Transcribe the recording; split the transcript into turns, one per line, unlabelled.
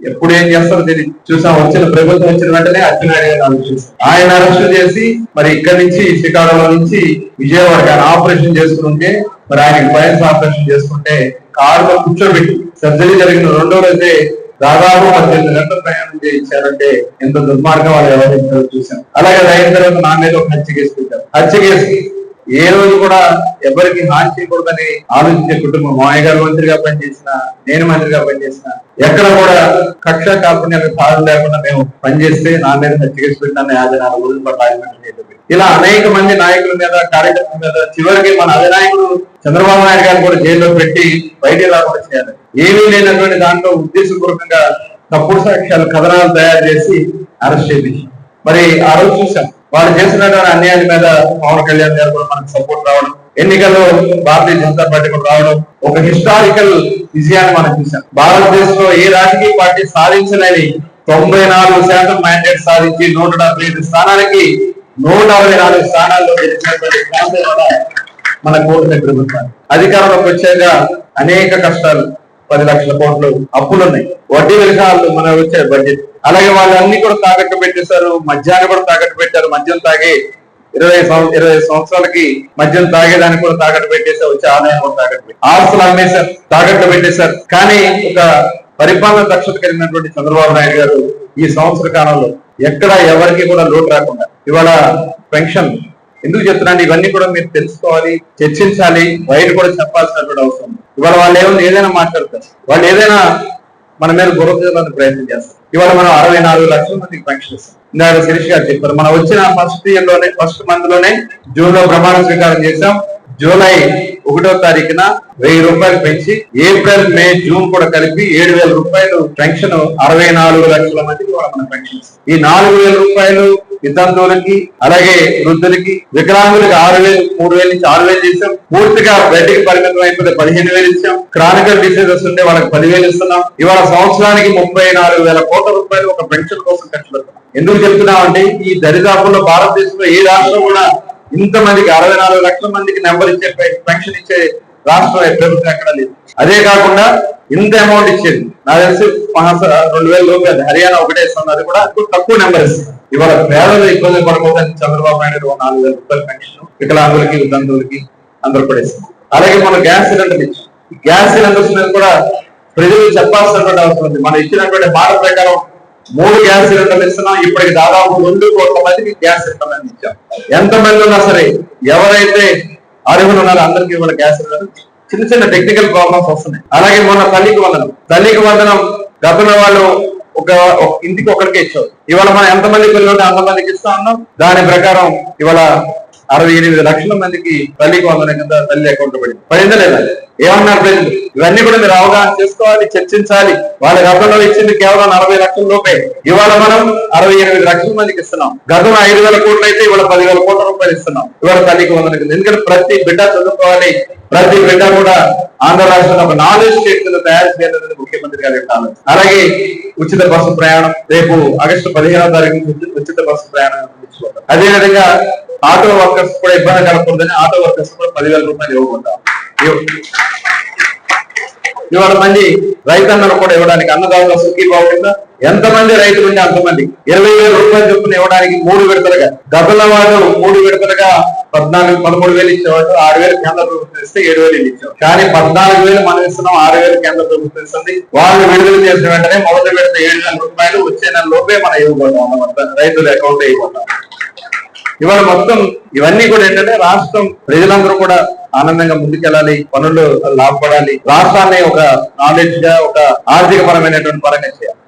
ఎప్పుడు ఏం చేస్తారో తెలియదు చూసాం. వచ్చిన ప్రభుత్వం వచ్చిన వెంటనే అచ్చెన్నాయుడు గారు అరెస్ట్ ఆయన అరెస్ట్ చేసి మరి ఇక్కడి నుంచి శ్రీకాకుళం నుంచి విజయవాడ ఆయన ఆపరేషన్ చేసుకుంటే మరి ఆయనకి బయట ఆపరేషన్ చేసుకుంటే కారులో కూర్చోబెట్టి సర్జరీ జరిగిన రెండో రోజే దాదాపు పద్దెనిమిది గంటల ప్రయాణం చేయించారంటే ఎంత దుర్మార్గం వాళ్ళు వ్యవహరించారో చూసాం అలాగే అది అయిన తర్వాత నా మీద ఒక హత్య కేసు పెట్టారు. హత్య కేసు ఏ రోజు కూడా ఎవరికి హాని చేయకూడదని ఆలోచించే కుటుంబం మామయ్య గారు మంత్రిగా పనిచేసిన నేను మంత్రిగా పనిచేసిన ఎక్కడ కూడా కక్ష కాకుండా సాధన లేకుండా మేము పనిచేస్తే నా మీద హత్య కేసు పెట్టిన యాభై రోజుల ఇలా అనేక మంది నాయకుల మీద కార్యకర్తల మీద చివరికి మన అధినాయకుడు చంద్రబాబు నాయుడు గారిని కూడా జైల్లో పెట్టి బయట రాకుండా చేయాలి. ఏమీ లేనటువంటి దాంట్లో ఉద్దేశపూర్వకంగా తప్పుడు సాక్ష్యాలు కథనాలు తయారు చేసి అరెస్ట్ చేయించి. మరి ఆ రోజు చూసాం వాళ్ళు చేసినటువంటి అన్యాయం మీద పవన్ కళ్యాణ్ గారు కూడా మనకు సపోర్ట్ రావడం ఎన్నికల్లో భారతీయ జనతా పార్టీ రావడం ఒక హిస్టారికల్ విజయాన్ని మనం చూసాం భారతదేశంలో ఏ రాజకీయ పార్టీ సాధించలేని తొంభై నాలుగు శాతం మ్యాండేట్ సాధించి నూట డెబ్బై ఐదు స్థానాలకి నూట అరవై నాలుగు స్థానాల్లో మన కూటమి ప్రభుత్వాన్ని అధికారంలోకి వచ్చాక అనేక కష్టాలు పది లక్షల కోట్లు అప్పులు ఉన్నాయి వడ్డీ విధానాలు మన వచ్చే బడ్జెట్ అలాగే వాళ్ళన్ని కూడా తాకట్టు పెట్టేశారు. మద్యాన్ని కూడా తాకట్టు పెట్టారు. మద్యం తాగి ఇరవై ఇరవై సంవత్సరాలకి మద్యం తాగేదానికి కూడా తాకట్టు పెట్టేశారు వచ్చే ఆదాయం కూడా తాకట్టు పెట్టి ఆస్తులు అమ్మేశారు. తాకట్టు పెట్టేశారు. కానీ ఒక పరిపాలన దక్షత కలిగినటువంటి చంద్రబాబు నాయుడు గారు ఈ సంవత్సర కాలంలో ఎక్కడ ఎవరికి కూడా లోటు రాకుండా ఇవాళ పెన్షన్ ఎందుకు చెప్తున్నాను ఇవన్నీ కూడా మీరు తెలుసుకోవాలి చర్చించాలి బయట కూడా చెప్పాల్సినటువంటి అవసరం ఇవాళ వాళ్ళు ఏమైనా ఏదైనా మాట్లాడతారు. వాళ్ళు ఏదైనా మన మీద బుర్ర ప్రయత్నం చేస్తారు. ఇవాళ మనం అరవై నాలుగు లక్షల మందికి పెన్షన్ ఇస్తాం ఇందాక శిరీష్ గారు చెప్పారు మనం వచ్చిన ఫస్ట్ ఇయర్లోనే ఫస్ట్ మంత్లోనే జూన్లో ప్రమాణ స్వీకారం చేశాం. జూలై ఒకటో తారీఖున వెయ్యి రూపాయలు పెంచి ఏప్రిల్ మే జూన్ కూడా కలిపి ఏడు వేల రూపాయలు పెన్షన్ అరవై నాలుగు లక్షల మందికి కూడా మన పెన్షన్ ఈ నాలుగు వేల రూపాయలు వితంతువులకి అలాగే వృద్ధులకి వికలాంగులకి ఆరు వేలు మూడు వేల నుంచి ఆరు వేలు చేసాం పూర్తిగా బెడ్కి పరిమితం అయిపోతే పదిహేను వేలు ఇచ్చాం. క్రానికల్ డిసీజెస్ ఉంటే వాళ్ళకి పదివేలు ఇస్తున్నాం. ఇవాళ సంవత్సరానికి ముప్పై నాలుగు వేల కోట్ల రూపాయలు ఒక పెన్షన్ కోసం ఖర్చు పెడతాం ఎందుకు చెప్తున్నామంటే ఈ దరిదాపుల్లో భారతదేశంలో ఏ రాష్ట్రం కూడా ఇంత మందికి అరవై నాలుగు లక్షల మందికి నెంబర్ ఇచ్చే పెన్షన్ ఇచ్చే రాష్ట్రం ప్రభుత్వం ఎక్కడ లేదు. అదే కాకుండా ఇంత అమౌంట్ ఇచ్చేది. నాకు తెలిసి రెండు వేల లోపు అది. హర్యానా ఒకటే ఇస్తుంది. అది కూడా తక్కువ నెంబర్ ఇస్తుంది ఇవాళ పేదలు ఇబ్బంది పడకూడదని చంద్రబాబు నాయుడు ఒక నాలుగు వేల రూపాయల పెన్షన్ వికలాంగులకి వితంతువులకి అందరూ కూడా ఇస్తుంది అలాగే మన గ్యాస్ సిలిండర్ ఇచ్చాం గ్యాస్ సిలిండర్స్ మీద కూడా ప్రజలు చెప్పాల్సినటువంటి అవసరం ఉంది. మనం ఇచ్చినటువంటి మాట ప్రకారం మూడు గ్యాస్ సిలిండర్లు ఇస్తున్నాం. ఇప్పటికి దాదాపు రెండు కోట్ల మందికి గ్యాస్ సిలిండర్లు ఇచ్చాం ఎంత మంది ఉన్నా సరే ఎవరైతే అర్హులు ఉన్నారో అందరికీ ఇవాళ గ్యాస్ సిలిండర్. చిన్న చిన్న టెక్నికల్ ప్రాబ్లమ్స్ వస్తున్నాయి. అలాగే మొన్న తల్లికి వందనం. తల్లికి వందనం గతంలో వాళ్ళు ఒక ఒక ఇంటికి ఒకరికే ఇచ్చారు. ఇవాళ మనం ఎంతమంది పిల్లలు అంతమందికి ఇస్తా ఉన్నాం దాని ప్రకారం ఇవాళ అరవై ఎనిమిది లక్షల మందికి తల్లికి వందనం కింద తల్లి అకౌంట్ పడింది. పడిందా లేదా? ఏమన్నారు ప్రజలు ఇవన్నీ కూడా మీరు అవగాహన చేసుకోవాలి చర్చించాలి. వాళ్ళ గతంలో ఇచ్చింది కేవలం అరవై లక్షల రూపాయలు ఇవాళ మనం అరవై ఎనిమిది లక్షల మందికి ఇస్తున్నాం. గతంలో ఐదు వేల కోట్లు అయితే ఇవాళ పదివేల కోట్ల రూపాయలు ఇస్తున్నాం. ఇవాళ తల్లికి వందనం కింద. ఎందుకంటే ప్రతి బిడ్డ చదువుకోవాలి. ప్రతి బిడ్డ కూడా ఆంధ్ర రాష్ట్రంలో ఒక నాలుగు స్టేట్ తయారు చేయాలనేది ముఖ్యమంత్రి గారి యొక్క ఆలోచన. అలాగే ఉచిత బస్సు ప్రయాణం. రేపు ఆగస్టు పదిహేనవ తారీఖు ఉచిత బస్సు ప్రయాణం అదేవిధంగా అదే విధంగా ఆటో వర్కర్స్ కూడా ఇబ్బంది కలగకూడదని ఆటో వర్కర్స్ కూడా పదివేల రూపాయలు ఇవ్వకుండా. ఇవాళ మంది రైతన్నలు కూడా ఇవ్వడానికి అన్నదాతల సుఖీ బాగుంటుందా ఎంతమంది రైతులు ఉంటే అంతమంది. ఇరవై వేల రూపాయలు చొప్పున ఇవ్వడానికి మూడు విడతలుగా గతంలో వాళ్ళు మూడు విడతలుగా పద్నాలుగు పదమూడు వేలు ఇచ్చేవాళ్ళు ఆరు వేలు కేంద్ర ప్రభుత్వం ఇస్తే ఏడు వేలు వీళ్ళు ఇచ్చారు కానీ పద్నాలుగు వేలు మనం ఇస్తున్నాం ఆరు వేలు కేంద్ర ప్రభుత్వం ఇస్తుంది. వాళ్ళు విడుదల చేసిన వెంటనే మొదటి విడత ఏడు వేల రూపాయలు వచ్చే నెల లోపే మనం ఇవ్వబోతాం అన్నమాట రైతుల అకౌంట్ ఇవ్వబోతాం ఇవాళ మొత్తం ఇవన్నీ కూడా ఏంటంటే రాష్ట్రం ప్రజలందరూ కూడా ఆనందంగా ముందుకెళ్ళాలి పనులు లాభపడాలి. రాష్ట్రాన్ని ఒక నాలెడ్జ్గా ఒక ఆర్థిక పరమైనటువంటి పరంగా చేయాలి.